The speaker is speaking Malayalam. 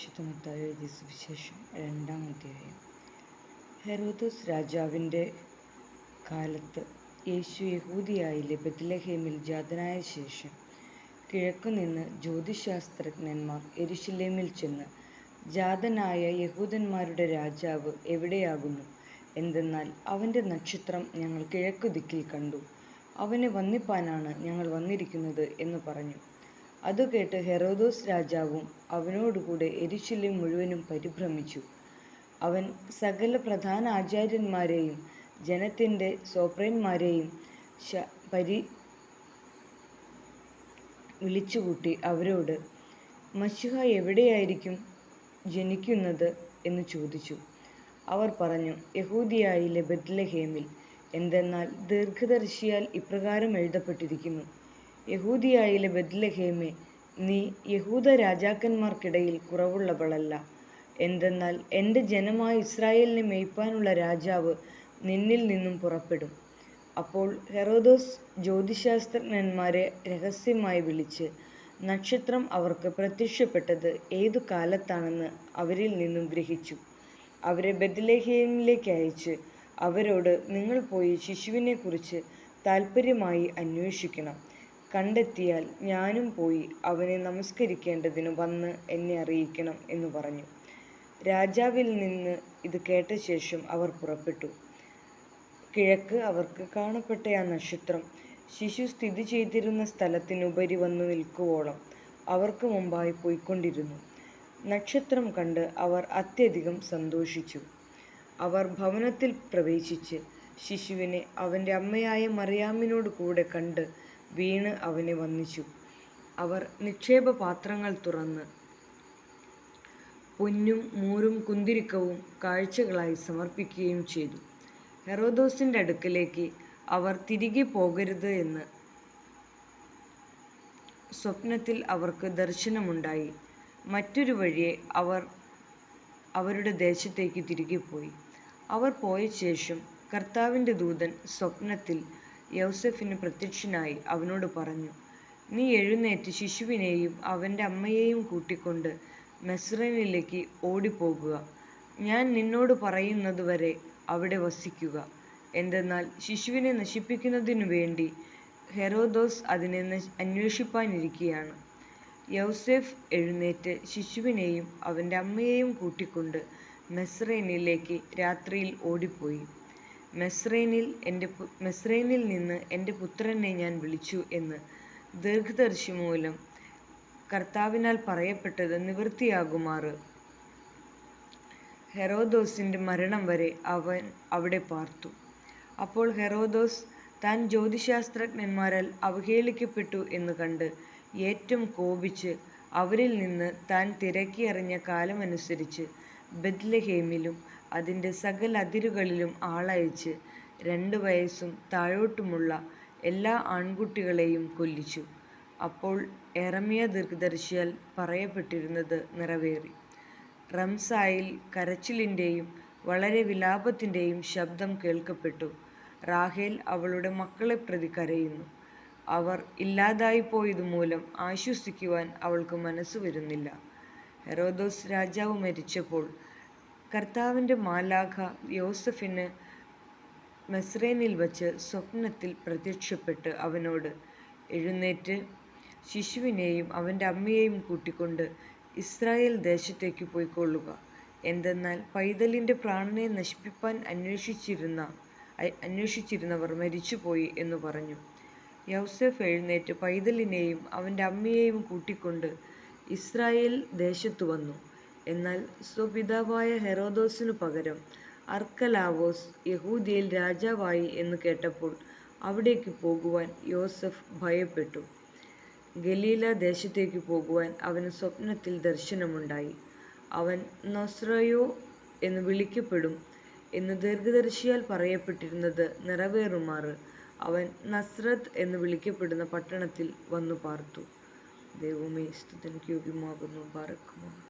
വിശുദ്ധമത്തായി എഴുതിയ സുവിശേഷം രണ്ടാം അധ്യായം. ഹെറോദോസ് രാജാവിന്റെ കാലത്ത് യേശു യഹൂദിയായിലെ ബത്ലഹേമിൽ ജാതനായ ശേഷം കിഴക്കുനിന്ന് ജ്യോതിശാസ്ത്രജ്ഞന്മാർ എരുഷലേമിൽ ചെന്ന് ജാതനായ യഹൂദന്മാരുടെ രാജാവ് എവിടെയാകുന്നു? എന്തെന്നാൽ അവന്റെ നക്ഷത്രം ഞങ്ങൾ കിഴക്കുദിക്കിൽ കണ്ടു. അവനെ വന്നിപ്പാനാണ് ഞങ്ങൾ വന്നിരിക്കുന്നത് എന്ന് പറഞ്ഞു. അത് കേട്ട് ഹെറോദോസ് രാജാവും അവനോടുകൂടെ എരിശില്യം മുഴുവനും പരിഭ്രമിച്ചു. അവൻ സകല പ്രധാന ആചാര്യന്മാരെയും ജനത്തിന്റെ സോപ്രന്മാരെയും ശ പരി വിളിച്ചുകൂട്ടി അവരോട് മഷിഹ എവിടെയായിരിക്കും ജനിക്കുന്നത്? എന്ന് ചോദിച്ചു. അവർ പറഞ്ഞു യഹൂദിയായിലെ ബെത്ലഹേമിൽ എന്തെന്നാൽ ദീർഘദർശിയാൽ ഇപ്രകാരം എഴുതപ്പെട്ടിരിക്കുന്നു. യഹൂദിയായിലെ ബദ്ലഹേമേ നീ യഹൂദ രാജാക്കന്മാർക്കിടയിൽ കുറവുള്ളവളല്ല. എന്തെന്നാൽ എന്റെ ജനമായ ഇസ്രായേലിനെ മേയ്പ്പാനുള്ള രാജാവ് നിന്നിൽ നിന്നും പുറപ്പെടും. അപ്പോൾ ഹെറോദോസ് ജ്യോതിശാസ്ത്രജ്ഞന്മാരെ രഹസ്യമായി വിളിച്ച് നക്ഷത്രം അവർക്ക് പ്രത്യക്ഷപ്പെട്ടത് ഏതു കാലത്താണെന്ന് അവരിൽ നിന്നും ഗ്രഹിച്ചു. അവരെ ബദ്ലേഹേമിലേക്ക് അയച്ച് അവരോട് നിങ്ങൾ പോയി ശിശുവിനെക്കുറിച്ച് താൽപ്പര്യമായി അന്വേഷിക്കണം. കണ്ടെത്തിയാൽ ഞാനും പോയി അവനെ നമസ്കരിക്കേണ്ടതിന് വന്ന് എന്നെ അറിയിക്കണം എന്ന് പറഞ്ഞു. രാജാവിൽ നിന്ന് ഇത് കേട്ട ശേഷം അവർ പുറപ്പെട്ടു. കിഴക്ക് അവർക്ക് കാണപ്പെട്ട ആ നക്ഷത്രം ശിശു സ്ഥിതി ചെയ്തിരുന്ന സ്ഥലത്തിനുപരി വന്ന് നിൽക്കുവോളം അവർക്ക് മുമ്പായി പോയിക്കൊണ്ടിരുന്നു. നക്ഷത്രം കണ്ട് അവർ അത്യധികം സന്തോഷിച്ചു. അവർ ഭവനത്തിൽ പ്രവേശിച്ച് ശിശുവിനെ അവന്റെ അമ്മയായ മറിയാമിനോട് കൂടെ കണ്ട് വീണ് അവനെ വന്ദിച്ചു. അവർ നിക്ഷേപ പാത്രങ്ങൾ തുറന്ന് പൊന്നും മൂരും കുന്തിരിക്കവും കാഴ്ചകളായി സമർപ്പിക്കുകയും ചെയ്തു. ഹെറോദോസിന്റെ അടുക്കലേക്ക് അവർ തിരികെ പോകരുത് എന്ന് സ്വപ്നത്തിൽ അവർക്ക് ദർശനമുണ്ടായി. മറ്റൊരു വഴിയെ അവർ അവരുടെ ദേശത്തേക്ക് തിരികെ പോയി. അവർ പോയ ശേഷം കർത്താവിന്റെ ദൂതൻ സ്വപ്നത്തിൽ യൗസഫിന് പ്രത്യക്ഷനായി അവനോട് പറഞ്ഞു നീ എഴുന്നേറ്റ് ശിശുവിനെയും അവന്റെ അമ്മയെയും കൂട്ടിക്കൊണ്ട് മെസ്രനിലേക്ക് ഓടിപ്പോകുക. ഞാൻ നിന്നോട് പറയുന്നതുവരെ അവിടെ വസിക്കുക. എന്തെന്നാൽ ശിശുവിനെ നശിപ്പിക്കുന്നതിനു വേണ്ടി ഹെറോദോസ് അതിനെ അന്വേഷിപ്പാനിരിക്കുകയാണ് യൗസേഫ് എഴുന്നേറ്റ് ശിശുവിനെയും അവന്റെ അമ്മയെയും കൂട്ടിക്കൊണ്ട് മെസ്രൈനിലേക്ക് രാത്രിയിൽ ഓടിപ്പോയി. മെസ്രൈനിൽ എന്റെ മെസ്രൈനിൽ നിന്ന് എന്റെ പുത്രനെ ഞാൻ വിളിച്ചു എന്ന് ദീർഘദർശി മൂലം കർത്താവിനാൽ പറയപ്പെട്ടത് നിവൃത്തിയാകുമാറ്. ഹെറോദോസിന്റെ മരണം വരെ അവൻ അവിടെ പാർത്തു. അപ്പോൾ ഹെറോദോസ് താൻ ജ്യോതിശാസ്ത്രജ്ഞന്മാരാൽ അവഹേളിക്കപ്പെട്ടു എന്ന് കണ്ട് ഏറ്റവും കോപിച്ച് അവരിൽ നിന്ന് താൻ തിരക്കിയറിഞ്ഞ കാലമനുസരിച്ച് ബദ്ലഹേമിലും അതിന്റെ സകല അതിരുകളിലും ആളയച്ച് രണ്ട് വയസ്സും താഴോട്ടുമുള്ള എല്ലാ ആൺകുട്ടികളെയും കൊല്ലിച്ചു. അപ്പോൾ എറമിയ ദീർഘദർശിയാൽ പറയപ്പെട്ടിരുന്നത് നിറവേറി. റംസായിൽ കരച്ചിലിന്റെയും വളരെ വിലാപത്തിന്റെയും ശബ്ദം കേൾക്കപ്പെട്ടു. റാഹേൽ അവളുടെ മക്കളെ പ്രതി കരയുന്നു. അവർ ഇല്ലാതായി പോയത് മൂലം ആശ്വസിക്കുവാൻ അവൾക്ക് മനസ്സ് വരുന്നില്ല. ഹെറോദോസ് രാജാവ് മരിച്ചപ്പോൾ കർത്താവിന്റെ മാലാഖ യോസഫിന് മെസ്രേനിൽ വച്ച് സ്വപ്നത്തിൽ പ്രത്യക്ഷപ്പെട്ട് അവനോട് എഴുന്നേറ്റ് ശിശുവിനെയും അവന്റെ അമ്മയെയും കൂട്ടിക്കൊണ്ട് ഇസ്രായേൽ ദേശത്തേക്ക് പോയിക്കൊള്ളുക. എന്തെന്നാൽ പൈതലിന്റെ പ്രാണനെ നശിപ്പിപ്പാൻ അന്വേഷിച്ചിരുന്ന അന്വേഷിച്ചിരുന്നവർ മരിച്ചുപോയി എന്ന് പറഞ്ഞു. യൗസഫ് എഴുന്നേറ്റ് പൈതലിനെയും അവന്റെ അമ്മയെയും കൂട്ടിക്കൊണ്ട് ഇസ്രായേൽ ദേശത്തു വന്നു. എന്നാൽ സ്വപിതാവായ ഹെറോദോസിനു പകരം അർക്കലാവോസ് യഹൂദിയയിൽ രാജാവായി എന്ന് കേട്ടപ്പോൾ അവിടേക്ക് പോകുവാൻ യോസഫ് ഭയപ്പെട്ടു. ഗലീല ദേശത്തേക്ക് പോകുവാൻ അവന് സ്വപ്നത്തിൽ ദർശനമുണ്ടായി. അവൻ നൊസ്രയോ എന്ന് വിളിക്കപ്പെടും എന്ന് ദീർഘദർശിയാൽ പറയപ്പെട്ടിരുന്നത് നിറവേറുമാറ് അവൻ നസ്രത്ത് എന്ന് വിളിക്കപ്പെടുന്ന പട്ടണത്തിൽ വന്നു പാർത്തു. ദൈവമേ സ്തുതനിക്ക് യോഗ്യമാകുന്നു പാർക്കുമോ